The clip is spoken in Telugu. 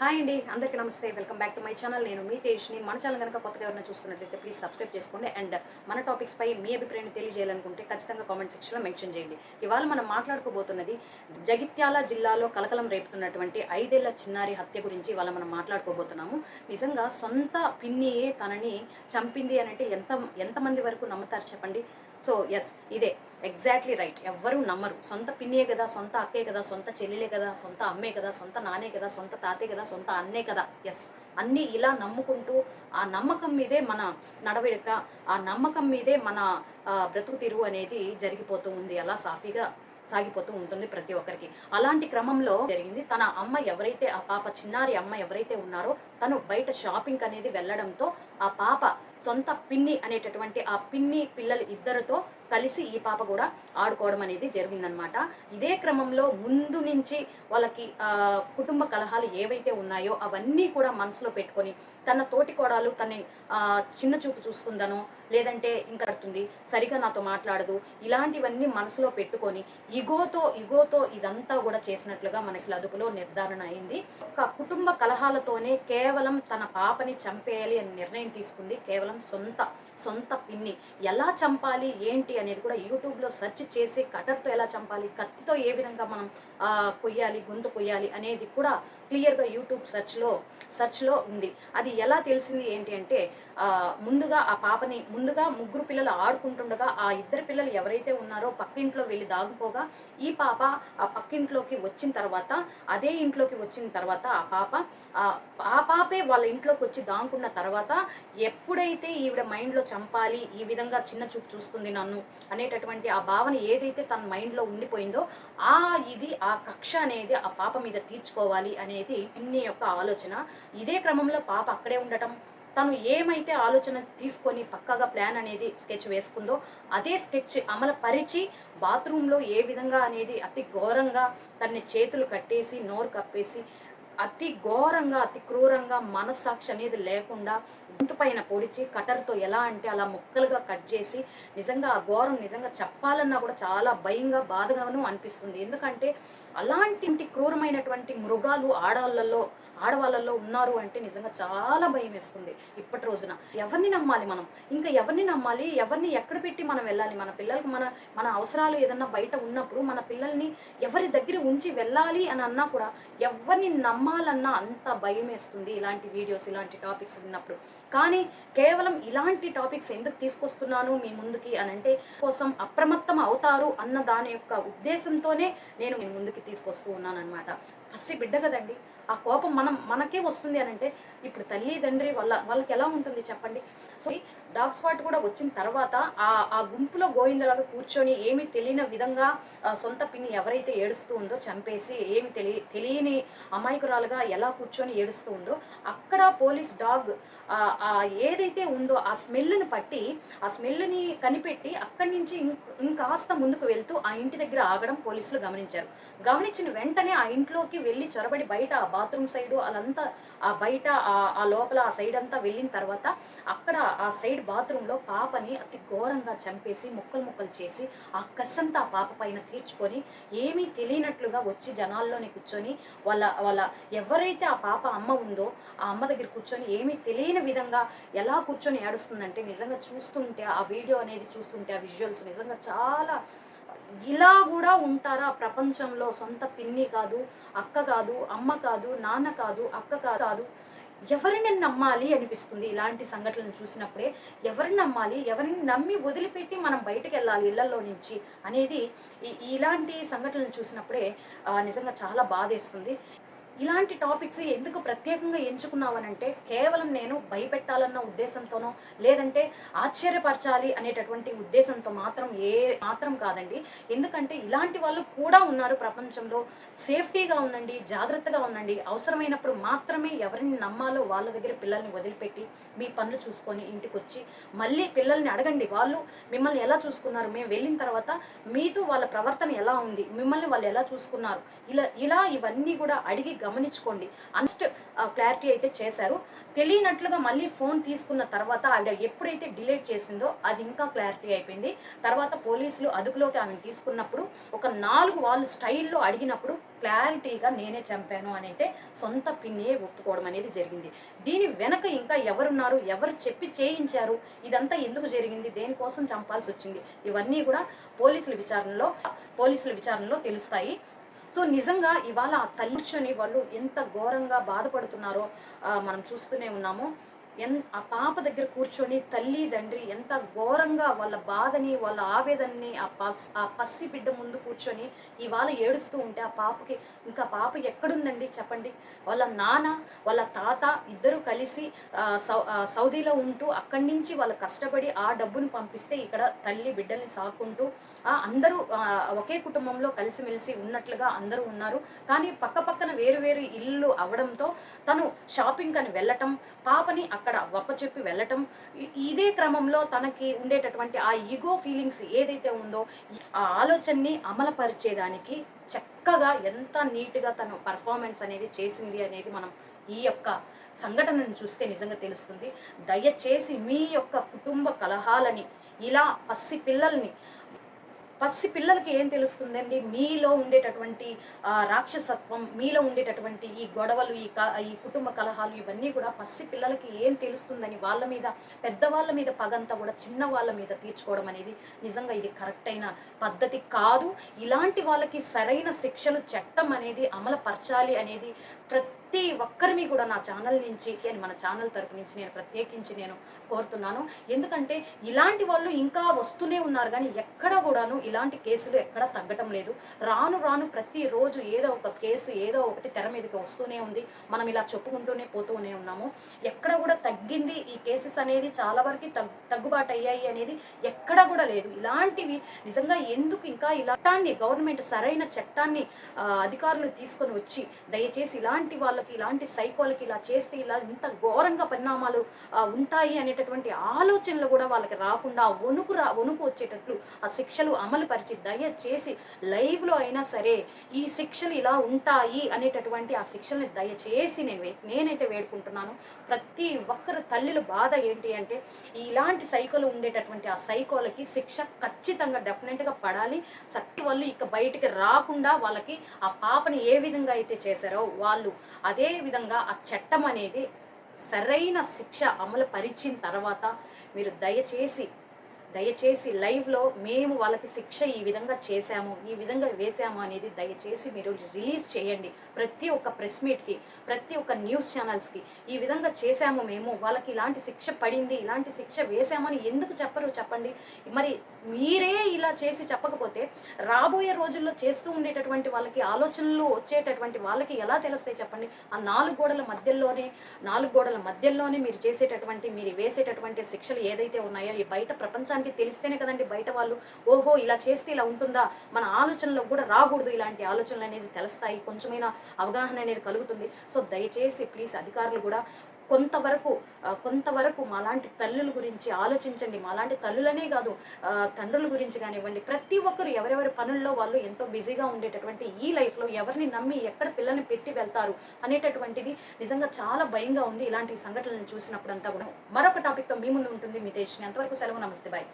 హాయ్ అండి అందరికీ నమస్తే. Welcome back to my channel. నేను మీ తేజ్ని మన ఛానల్ కనుక కొత్తగా ఎవరైనా చూస్తున్నట్లయితే ప్లీజ్ సబ్స్క్రైబ్ చేసుకోండి. అండ్ మన టాపిక్స్ పై మీ అభిప్రాయాన్ని తెలియజేయాలనుకుంటే ఖచ్చితంగా కామెంట్ సెక్షన్లో మెన్షన్ చేయండి. ఇవాళ మనం మాట్లాడుకోబోతున్నది జగిత్యాల జిల్లాలో కలకలం రేపుతున్నటువంటి ఐదేళ్ళ చిన్నారి హత్య గురించి ఇవాళ మనం మాట్లాడుకోబోతున్నాము. నిజంగా సొంత పిన్నియే తనని చంపింది అని అంటే ఎంత ఎంతమంది వరకు నమ్ముతారు చెప్పండి? సో ఎస్ ఇదే. ఎగ్జాక్ట్లీ రైట్ ఎవ్వరూ నమ్మరు. సొంత పిన్నియే కదా సొంత అక్కే కదా సొంత చెల్లెలే కదా సొంత అమ్మే కదా సొంత నానే కదా సొంత తాతే కదా సొంత అన్నే కదా. ఎస్ అన్నీ ఇలా నమ్ముకుంటూ ఆ నమ్మకం మీదే మన నడవడిక ఆ నమ్మకం మీదే మన ఆ, బ్రతుకు తిరుగు అనేది జరిగిపోతూ ఉంది. అలా సాఫీగా సాగిపోతూ ఉంటుంది ప్రతి ఒక్కరికి. అలాంటి క్రమంలో జరిగింది. తన అమ్మ ఎవరైతే ఆ పాప చిన్నారి అమ్మ ఎవరైతే ఉన్నారో తను బయట షాపింగ్ అనేది వెళ్ళడంతో ఆ పాప సొంత పిన్ని అనేటటువంటి ఆ పిన్ని పిల్లలు ఇద్దరితో కలిసి ఈ పాప కూడా ఆడుకోవడం అనేది జరిగిందనమాట ఇదే క్రమంలో ముందు నుంచి వాళ్ళకి కుటుంబ కలహాలు ఏవైతే ఉన్నాయో అవన్నీ కూడా మనసులో పెట్టుకొని తన తోటి కోడలు తన చిన్న చూపు చూస్తుందనో లేదంటే ఇంకా అడుతుంది సరిగా నాతో మాట్లాడదు ఇలాంటివన్నీ మనసులో పెట్టుకొని ఇగోతో ఇగోతో ఇదంతా కూడా చేసినట్లుగా మన అదుపులో నిర్ధారణ అయింది. ఒక కుటుంబ కలహాలతోనే కేవలం కేవలం తన పాపని చంపేయాలి అని నిర్ణయం తీసుకుంది కేవలం సొంత సొంత పిన్ని. ఎలా చంపాలి ఏంటి అనేది కూడా యూట్యూబ్లో సెర్చ్ చేసి కటర్తో ఎలా చంపాలి కత్తితో ఏ విధంగా మనం కొయ్యాలి గొంతు కొయ్యాలి అనేది కూడా క్లియర్గా యూట్యూబ్ సెర్చ్లో సెర్చ్లో ఉంది. అది ఎలా తెలిసింది ఏంటి అంటే ముందుగా ఆ పాపని ముందుగా ముగ్గురు పిల్లలు ఆడుకుంటుండగా ఆ ఇద్దరు పిల్లలు ఎవరైతే ఉన్నారో పక్కింట్లో వెళ్ళి దాగుపోగా ఈ పాప ఆ పక్కింట్లోకి వచ్చిన తర్వాత అదే ఇంట్లోకి వచ్చిన తర్వాత ఆ పాప ఆ పాపే వాళ్ళ ఇంట్లోకి వచ్చి దాగుకున్న తర్వాత ఎప్పుడైతే ఈవిడ మైండ్లో చంపాలి ఈ విధంగా చిన్న చూపు చూస్తుంది నన్ను అనేటటువంటి ఆ భావన ఏదైతే తన మైండ్లో ఉండిపోయిందో ఆ ఇది ఆ కక్ష అనేది ఆ పాప మీద తీర్చుకోవాలి అనేది ఇన్ని యొక్క ఆలోచన. ఇదే క్రమంలో పాప అక్కడే ఉండటం. తను ఏమైతే ఆలోచన తీసుకొని పక్కాగా ప్లాన్ అనేది స్కెచ్ వేసుకుందో అదే స్కెచ్ అమలు పరిచి బాత్రూంలో ఏ విధంగా అనేది అతి ఘోరంగా తన్ని చేతులు కట్టేసి నోరు కప్పేసి అతి ఘోరంగా అతి క్రూరంగా మనస్సాక్షి అనేది లేకుండా గొంతు పైన పొడిచి కటర్తో ఎలా అంటే అలా ముక్కలుగా కట్ చేసి నిజంగా ఆ ఘోరం నిజంగా చెప్పాలన్నా కూడా చాలా భయంగా బాధగాను అనిపిస్తుంది. ఎందుకంటే అలాంటి క్రూరమైనటువంటి మృగాలు ఆడవాళ్ళల్లో ఆడవాళ్ళల్లో ఉన్నారు అంటే నిజంగా చాలా భయం వేస్తుంది ఇప్పటి రోజున. ఎవరిని నమ్మాలి మనం? ఇంకా ఎవరిని నమ్మాలి? ఎవరిని ఎక్కడ పెట్టి మనం వెళ్ళాలి? మన పిల్లలకి మన మన అవసరాలు ఏదన్నా బయట ఉన్నప్పుడు మన పిల్లల్ని ఎవరి దగ్గర ఉంచి వెళ్ళాలి అని అన్నా కూడా ఎవరిని నమ్మాలన్నా అంత భయం వేస్తుంది ఇలాంటి వీడియోస్ ఇలాంటి టాపిక్స్ విన్నప్పుడు కానీ కేవలం ఇలాంటి టాపిక్స్ ఎందుకు తీసుకొస్తున్నాను మీ ముందుకి అని అంటే కోసం అప్రమత్తం అవుతారు అన్న దాని యొక్క ఉద్దేశంతోనే నేను మీ ముందుకి తీసుకొస్తూ ఉన్నానమాట పసి బిడ్డ కదండి ఆ కోపం మనం మనకే వస్తుంది అని అంటే ఇప్పుడు తల్లి తండ్రి వాళ్ళ వాళ్ళకి ఎలా ఉంటుంది చెప్పండి? సో డాగ్ స్పాట్ కూడా వచ్చిన తర్వాత ఆ ఆ గుంపులో గోవిందలాగా కూర్చొని ఏమి తెలియని విధంగా సొంత పిన్ని ఎవరైతే ఏడుస్తూ ఉందో చంపేసి ఏమి తెలియ తెలియని అమాయకురాలుగా ఎలా కూర్చొని ఏడుస్తూ ఉందో అక్కడ పోలీస్ డాగ్ ఆ ఏదైతే ఉందో ఆ స్మెల్ని పట్టి ఆ స్మెల్ని కనిపెట్టి అక్కడి నుంచి ఇం- ఇంకాస్త ముందుకు వెళ్తూ ఆ ఇంటి దగ్గర ఆగడం పోలీసులు గమనించారు. గమనించిన వెంటనే ఆ ఇంట్లోకి వెళ్ళి చొరబడి బయట ఆ బాత్రూమ్ సైడు అదంతా ఆ బయట ఆ- ఆ లోపల ఆ సైడ్ అంతా వెళ్ళిన తర్వాత అక్కడ ఆ సైడ్ బాత్రూంలో పాపని అతి ఘోరంగా చంపేసి ముక్కలు ముక్కలు చేసి ఆ కసంతా ఆ పాప పైన తీర్చుకొని ఏమీ తెలియనట్లుగా వచ్చి జనాల్లోనే కూర్చొని వాళ్ళ వాళ్ళ ఎవరైతే ఆ పాప అమ్మ ఉందో ఆ అమ్మ దగ్గర కూర్చొని ఏమీ తెలియని విధంగా ఎలా కూర్చొని ఏడుస్తుందంటే నిజంగా చూస్తుంటే ఆ వీడియో అనేది చూస్తుంటే ఆ విజువల్స్ నిజంగా చాలా ఇలా కూడా ఉంటారా? ప్రపంచంలో సొంత పిన్ని కాదు అక్క కాదు అమ్మ కాదు నాన్న కాదు అక్క కాదు ఎవరిని నమ్మాలి అనిపిస్తుంది ఇలాంటి సంఘటనలు చూసినప్పుడే? ఎవరిని నమ్మాలి? ఎవరిని నమ్మి వదిలిపెట్టి మనం బయటకు వెళ్ళాలి ఇళ్ళలో నుంచి అనేది ఈ- ఇలాంటి సంఘటనలు చూసినప్పుడే నిజంగా చాలా బాధేస్తుంది. ఇలాంటి టాపిక్స్ ఎందుకు ప్రత్యేకంగా ఎంచుకున్నావనంటే కేవలం నేను భయపెట్టాలన్న ఉద్దేశంతోనో లేదంటే ఆశ్చర్యపరచాలి అనేటటువంటి ఉద్దేశంతో మాత్రం ఏ మాత్రం కాదండి. ఎందుకంటే ఇలాంటి వాళ్ళు కూడా ఉన్నారు ప్రపంచంలో. సేఫ్టీగా ఉండండి జాగ్రత్తగా ఉండండి. అవసరమైనప్పుడు మాత్రమే ఎవరిని నమ్మాలో వాళ్ళ దగ్గర పిల్లల్ని వదిలిపెట్టి మీ పనులు చూసుకొని ఇంటికి వచ్చి మళ్ళీ పిల్లల్ని అడగండి. వాళ్ళు మిమ్మల్ని ఎలా చూసుకున్నారు? మేము వెళ్ళిన తర్వాత మీతో వాళ్ళ ప్రవర్తన ఎలా ఉంది? మిమ్మల్ని వాళ్ళు ఎలా చూసుకున్నారు? ఇలా ఇలా ఇవన్నీ కూడా అడిగి గమనించుకోండి. అన్స్ట్ క్లారిటీ అయితే చేశారు. తెలియనట్లుగా మళ్ళీ ఫోన్ తీసుకున్న తర్వాత ఆవిడ ఎప్పుడైతే డిలేట్ చేసిందో అది ఇంకా క్లారిటీ అయిపోయింది. తర్వాత పోలీసులు అదుపులోకి ఆమెను తీసుకున్నప్పుడు ఒక నాలుగు వాళ్ళు స్టైల్లో అడిగినప్పుడు క్లారిటీగా నేనే చంపాను అని అయితే సొంత పిన్నియే ఒప్పుకోవడం అనేది జరిగింది. దీని వెనక ఇంకా ఎవరున్నారు? ఎవరు చెప్పి చేయించారు? ఇదంతా ఎందుకు జరిగింది? దేనికోసం చంపాల్సి వచ్చింది? ఇవన్నీ కూడా పోలీసుల విచారణలో పోలీసుల విచారణలో తెలుస్తాయి. సో నిజంగా ఇవాళ ఆ తల్లి కూర్చొని వాళ్ళు ఎంత ఘోరంగా బాధపడుతున్నారో ఆ, మనం చూస్తూనే ఉన్నాము. ఎన్ ఆ పాప దగ్గర కూర్చొని తల్లి తండ్రి ఎంత ఘోరంగా వాళ్ళ బాధని వాళ్ళ ఆవేదనని ఆ పస్ ఆ పసి బిడ్డ ముందు కూర్చొని ఇవాళ ఏడుస్తూ ఉంటే ఆ పాపకి ఇంకా పాప ఎక్కడుందండి చెప్పండి? వాళ్ళ నాన్న వాళ్ళ తాత ఇద్దరు కలిసి సౌ సౌదీలో ఉంటూ అక్కడి నుంచి వాళ్ళు కష్టపడి ఆ డబ్బును పంపిస్తే ఇక్కడ తల్లి బిడ్డల్ని సాకుంటూ ఆ, అందరూ ఒకే కుటుంబంలో కలిసిమెలిసి ఉన్నట్లుగా అందరూ ఉన్నారు. కానీ పక్క పక్కన వేరు వేరు ఇల్లు అవడంతో తను షాపింగ్ అని వెళ్ళటం పాపని అక్కడ వప్పచెప్పి వెళ్ళటం ఇదే క్రమంలో తనకి ఉండేటటువంటి ఆ ఈగో ఫీలింగ్స్ ఏదైతే ఉందో ఆ ఆలోచనని అమలుపరిచేదానికి చక్కగా ఎంత నీట్గా తను పర్ఫార్మెన్స్ అనేది చేసింది అనేది మనం ఈ యొక్క సంఘటనను చూస్తే నిజంగా తెలుస్తుంది. దయచేసి మీ యొక్క కుటుంబ కలహాలని ఇలా పసి పిల్లల్ని పసి పిల్లలకి ఏం తెలుస్తుందండి? మీలో ఉండేటటువంటి రాక్షసత్వం మీలో ఉండేటటువంటి ఈ గొడవలు ఈ క ఈ కుటుంబ కలహాలు ఇవన్నీ కూడా పసి పిల్లలకి ఏం తెలుస్తుందని వాళ్ళ మీద పెద్దవాళ్ళ మీద పగంతా కూడా చిన్న వాళ్ళ మీద తీర్చుకోవడం అనేది నిజంగా ఇది కరెక్ట్ అయిన పద్ధతి కాదు. ఇలాంటి వాళ్ళకి సరైన శిక్షలు చట్టం అనేది అమలుపరచాలి అనేది ప్రతి ఒక్కరిని కూడా నా ఛానల్ నుంచి నేను మన ఛానల్ తరపు నుంచి నేను ప్రత్యేకించి నేను కోరుతున్నాను. ఎందుకంటే ఇలాంటి వాళ్ళు ఇంకా వస్తూనే ఉన్నారు. కానీ ఎక్కడ కూడాను ఇలాంటి కేసులు ఎక్కడా తగ్గటం లేదు. రాను రాను ప్రతిరోజు ఏదో ఒక కేసు ఏదో ఒకటి తెర మీదకి వస్తూనే ఉంది. మనం ఇలా చెప్పుకుంటూనే పోతూనే ఉన్నాము. ఎక్కడ కూడా తగ్గింది ఈ కేసెస్ అనేది చాలా వరకు తగ్గు తగ్గుబాటు అయ్యాయి అనేది ఎక్కడ కూడా లేదు. ఇలాంటివి నిజంగా ఎందుకు ఇంకా ఇలాంటి గవర్నమెంట్ సరైన చట్టాన్ని అధికారులు తీసుకొని వచ్చి దయచేసి ఇలాంటి వాళ్ళకి ఇలాంటి సైకోలకి ఇలా చేస్తే ఇలా ఇంత ఘోరంగా పరిణామాలు ఉంటాయి అనేటటువంటి ఆలోచనలు కూడా వాళ్ళకి రాకుండా వణుకు రా వణుకు వచ్చేటట్లు ఆ శిక్షలు అమలు పరిచి దయచేసి లైవ్లో అయినా సరే ఈ శిక్షలు ఇలా ఉంటాయి అనేటటువంటి ఆ శిక్షల్ని దయచేసి నేను నేనైతే వేడుకుంటున్నాను. ప్రతి ఒక్కరు తల్లుల బాధ ఏంటి అంటే ఇలాంటి సైకోలు ఉండేటటువంటి ఆ సైకోలకి శిక్ష ఖచ్చితంగా డెఫినెట్గా పడాలి. సత్తి వాళ్ళు ఇక బయటికి రాకుండా వాళ్ళకి ఆ పాపని ఏ విధంగా అయితే చేశారో వాళ్ళు అదే విధంగా ఆ చట్టం అనేది సరైన శిక్ష అమలు పరిచిన తర్వాత మీరు దయచేసి దయచేసి లైవ్లో మేము వాళ్ళకి శిక్ష ఈ విధంగా చేశాము ఈ విధంగా వేసాము అనేది దయచేసి మీరు రిలీజ్ చేయండి. ప్రతి ఒక్క ప్రెస్ మీట్కి ప్రతి ఒక్క న్యూస్ ఛానల్స్కి ఈ విధంగా చేశాము మేము. వాళ్ళకి ఇలాంటి శిక్ష పడింది ఇలాంటి శిక్ష వేసామని ఎందుకు చెప్పరు చెప్పండి? మరి మీరే ఇలా చేసి చెప్పకపోతే రాబోయే రోజుల్లో చేస్తూ ఉండేటటువంటి వాళ్ళకి ఆలోచనలు వచ్చేటటువంటి వాళ్ళకి ఎలా తెలుస్తాయి చెప్పండి? ఆ నాలుగు గోడల మధ్యలోనే నాలుగు గోడల మధ్యలోనే మీరు చేసేటటువంటి మీరు వేసేటటువంటి శిక్షలు ఏదైతే ఉన్నాయో ఈ బయట ప్రపంచానికి తెలిస్తేనే కదండి బయట వాళ్ళు ఓహో ఇలా చేస్తే ఇలా ఉంటుందా? మన ఆలోచనలో కూడా రాకూడదు ఇలాంటి ఆలోచనలు అనేది తెలుస్తాయి. కొంచెమైనా అవగాహన అనేది కలుగుతుంది. సో దయచేసి ప్లీజ్ అధికారులు కూడా కొంతవరకు కొంతవరకు మాలాంటి తల్లుల గురించి ఆలోచించండి. మాలాంటి తల్లులనే కాదు తండ్రుల గురించి కానివ్వండి. ప్రతి ఒక్కరు ఎవరెవరి పనుల్లో వాళ్ళు ఎంతో బిజీగా ఉండేటటువంటి ఈ లైఫ్లో ఎవరిని నమ్మి ఎక్కడ పిల్లల్ని పెట్టి వెళ్తారు అనేటటువంటిది నిజంగా చాలా భయంగా ఉంది ఇలాంటి సంఘటనలను చూసినప్పుడు అంతా కూడా. మరొక టాపిక్తో మీ ముందు ఉంటుంది మీ తేజ్ని అంతవరకు సెలవు. నమస్తే. బాయ్.